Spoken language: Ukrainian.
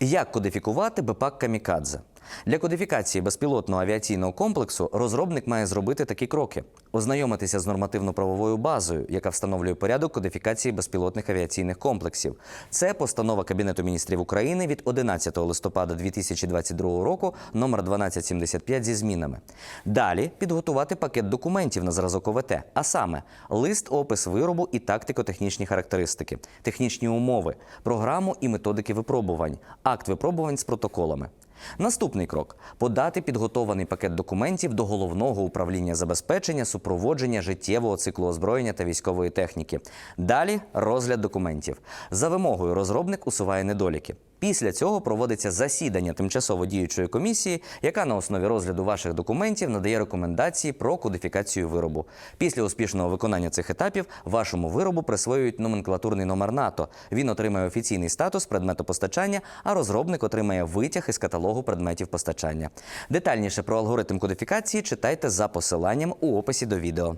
Як кодифікувати БПАК Камікадзе? Для кодифікації безпілотного авіаційного комплексу розробник має зробити такі кроки: ознайомитися з нормативно-правовою базою, яка встановлює порядок кодифікації безпілотних авіаційних комплексів. Це постанова Кабінету міністрів України від 11 листопада 2022 року, номер 1275 зі змінами. Далі підготувати пакет документів на зразок ОВТ, а саме лист, опис виробу і тактико-технічні характеристики, технічні умови, програму і методики випробувань, акт випробувань з протоколами. Наступний крок подати підготований пакет документів до головного управління забезпечення супроводження життєвого циклу озброєння та військової техніки. Далі розгляд документів. За вимогою розробник усуває недоліки. Після цього проводиться засідання тимчасово діючої комісії, яка на основі розгляду ваших документів надає рекомендації про кодифікацію виробу. Після успішного виконання цих етапів вашому виробу присвоюють номенклатурний номер НАТО. Він отримає офіційний статус предмету постачання, а розробник отримає витяг із каталогу предметів постачання. Детальніше про алгоритм кодифікації читайте за посиланням у описі до відео.